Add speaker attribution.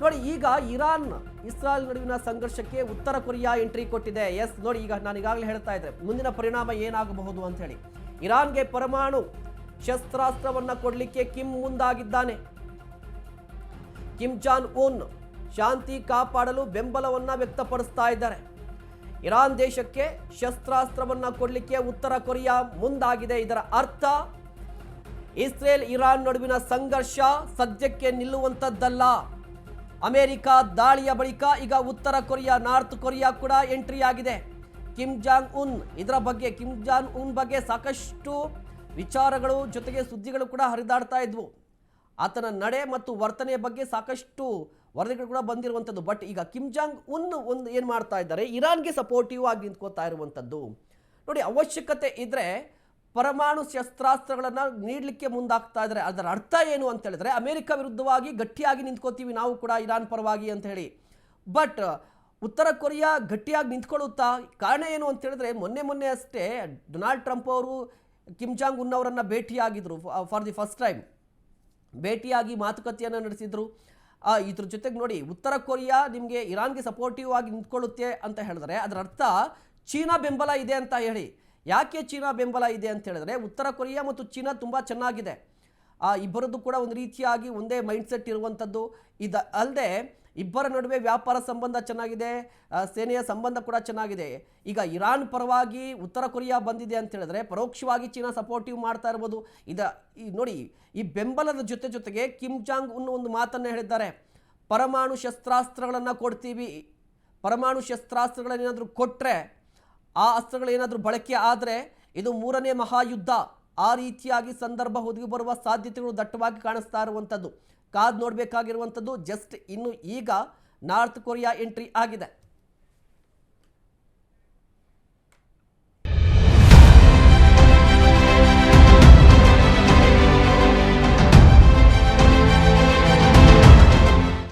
Speaker 1: ನೋಡಿ, ಈಗ Iran Israel ನಡುವಿನ ಸಂಘರ್ಷಕ್ಕೆ ಉತ್ತರ ಕೊರಿಯಾ ಎಂಟ್ರಿ ಕೊಟ್ಟಿದೆ. ಎಸ್ ನೋಡಿ, ಈಗ ನಾನು ಈಗಾಗಲೇ ಹೇಳ್ತಾ ಇದ್ದೆ, ಮುಂದಿನ ಪರಿಣಾಮ ಏನಾಗಬಹುದು ಅಂತ ಹೇಳಿ. ಇರಾನ್ಗೆ ಪರಮಾಣು ಶಸ್ತ್ರಾಸ್ತ್ರವನ್ನು ಕೊಡಲಿಕ್ಕೆ ಕಿಮ್ ಮುಂದಾಗಿದ್ದಾನೆ. ಕಿಮ್ ಜಾನ್ ಉನ್ ಶಾಂತಿ ಕಾಪಾಡಲು ಬೆಂಬಲವನ್ನ ವ್ಯಕ್ತಪಡಿಸ್ತಾ ಇದ್ದಾರೆ. ಇರಾನ್ ದೇಶಕ್ಕೆ ಶಸ್ತ್ರಾಸ್ತ್ರವನ್ನು ಕೊಡಲಿಕ್ಕೆ ಉತ್ತರ ಕೊರಿಯಾ ಮುಂದಾಗಿದೆ. ಇದರ ಅರ್ಥ, ಇಸ್ರೇಲ್ ಇರಾನ್ ನಡುವಿನ ಸಂಘರ್ಷ ಸದ್ಯಕ್ಕೆ ನಿಲ್ಲುವಂಥದ್ದಲ್ಲ ಅಮೆರಿಕ ದಾಳಿಯ ಬಳಿಕ ಈಗ ಉತ್ತರ ಕೊರಿಯಾ, ನಾರ್ತ್ ಕೊರಿಯಾ ಕೂಡ ಎಂಟ್ರಿ ಆಗಿದೆ. ಕಿಮ್ ಜಾಂಗ್ ಉನ್, ಇದರ ಬಗ್ಗೆ, ಕಿಮ್ ಜಾಂಗ್ ಉನ್ ಬಗ್ಗೆ ಸಾಕಷ್ಟು ವಿಚಾರಗಳು ಜೊತೆಗೆ ಸುದ್ದಿಗಳು ಕೂಡ ಹರಿದಾಡ್ತಾ ಇದ್ವು. ಆತನ ನಡೆ ಮತ್ತು ವರ್ತನೆಯ ಬಗ್ಗೆ ಸಾಕಷ್ಟು ವರದಿಗಳು ಕೂಡ ಬಂದಿರುವಂಥದ್ದು. ಬಟ್ ಈಗ ಕಿಮ್ ಜಾಂಗ್ ಉನ್ ಒಂದು ಏನು ಮಾಡ್ತಾ ಇದ್ದಾರೆ, ಇರಾನ್ಗೆ ಸಪೋರ್ಟಿವ್ ಆಗಿ ನಿಂತ್ಕೋತಾ ಇರುವಂಥದ್ದು. ನೋಡಿ, ಅವಶ್ಯಕತೆ ಇದ್ರೆ ಪರಮಾಣು ಶಸ್ತ್ರಾಸ್ತ್ರಗಳನ್ನು ನೀಡಲಿಕ್ಕೆ ಮುಂದಾಗ್ತಾ ಇದ್ದಾರೆ. ಅದರ ಅರ್ಥ ಏನು ಅಂತ ಹೇಳಿದ್ರೆ, ಅಮೆರಿಕ ವಿರುದ್ಧವಾಗಿ ಗಟ್ಟಿಯಾಗಿ ನಿಂತ್ಕೋತೀವಿ ನಾವು ಕೂಡ ಇರಾನ್ ಪರವಾಗಿ ಅಂತ ಹೇಳಿ. ಬಟ್ ಉತ್ತರ ಕೊರಿಯಾ ಗಟ್ಟಿಯಾಗಿ ನಿಂತ್ಕೊಳ್ಳುತ್ತಾ ಕಾರಣ ಏನು ಅಂತ ಹೇಳಿದ್ರೆ, ಮೊನ್ನೆ ಮೊನ್ನೆ ಅಷ್ಟೇ ಡೊನಾಲ್ಡ್ ಟ್ರಂಪ್ ಅವರು ಕಿಮ್ ಜಾಂಗ್ ಉನ್ ಅವರನ್ನು ಭೇಟಿಯಾಗಿದ್ರು ಫಾರ್ ದಿ ಫಸ್ಟ್ ಟೈಮ್. ಭೇಟಿಯಾಗಿ ಮಾತುಕತೆಯನ್ನು ನಡೆಸಿದ್ರು. ಇದ್ರ ಜೊತೆಗೆ ನೋಡಿ, ಉತ್ತರ ಕೊರಿಯಾ ನಿಮಗೆ ಇರಾನ್ಗೆ ಸಪೋರ್ಟಿವ್ ಆಗಿ ನಿಂತ್ಕೊಳ್ಳುತ್ತೆ ಅಂತ ಹೇಳಿದ್ರೆ, ಅದರ ಅರ್ಥ ಚೀನಾ ಬೆಂಬಲ ಇದೆ ಅಂತ ಹೇಳಿ. ಯಾಕೆ ಚೀನಾ ಬೆಂಬಲ ಇದೆ ಅಂತ ಹೇಳಿದ್ರೆ ಉತ್ತರ ಕೊರಿಯಾ ಮತ್ತು ಚೀನಾ ತುಂಬ ಚೆನ್ನಾಗಿದೆ. ಆ ಇಬ್ಬರದ್ದು ಕೂಡ ಒಂದು ರೀತಿಯಾಗಿ ಒಂದೇ ಮೈಂಡ್ಸೆಟ್ ಇರುವಂಥದ್ದು ಇದು ಅಲ್ಲದೆ ಇಬ್ಬರ ನಡುವೆ ವ್ಯಾಪಾರ ಸಂಬಂಧ ಚೆನ್ನಾಗಿದೆ ಸೇನೆಯ ಸಂಬಂಧ ಕೂಡ ಚೆನ್ನಾಗಿದೆ. ಈಗ ಇರಾನ್ ಪರವಾಗಿ ಉತ್ತರ ಕೊರಿಯಾ ಬಂದಿದೆ ಅಂತ ಹೇಳಿದ್ರೆ ಪರೋಕ್ಷವಾಗಿ ಚೀನಾ ಸಪೋರ್ಟಿವ್ ಮಾಡ್ತಾ ಇರ್ಬೋದು. ಇದ ಈ ನೋಡಿ, ಈ ಬೆಂಬಲದ ಜೊತೆ ಜೊತೆಗೆ ಕಿಮ್ ಜಾಂಗ್ ಉನ್ ಒಂದು ಮಾತನ್ನು ಹೇಳಿದ್ದಾರೆ. ಪರಮಾಣು ಶಸ್ತ್ರಾಸ್ತ್ರಗಳನ್ನು ಕೊಡ್ತೀವಿ. ಪರಮಾಣು ಶಸ್ತ್ರಾಸ್ತ್ರಗಳನ್ನೇನಾದರೂ ಕೊಟ್ಟರೆ ಆ ಅಸ್ತ್ರಗಳೇನಾದರೂ ಬಳಕೆ ಆದರೆ ಇದು ಮೂರನೇ ಮಹಾಯುದ್ಧ. ಆ ರೀತಿಯಾಗಿ ಸಂದರ್ಭ ಒದಗಿ ಬರುವ ಸಾಧ್ಯತೆಗಳು ದಟ್ಟವಾಗಿ ಕಾಣಿಸ್ತಾ ಇರುವಂಥದ್ದು ಕಾದ್ ನೋಡಬೇಕಾಗಿರುವಂಥದ್ದು ಜಸ್ಟ್ ಇನ್ನು ಈಗ ನಾರ್ತ್ ಕೊರಿಯಾ ಎಂಟ್ರಿ ಆಗಿದೆ.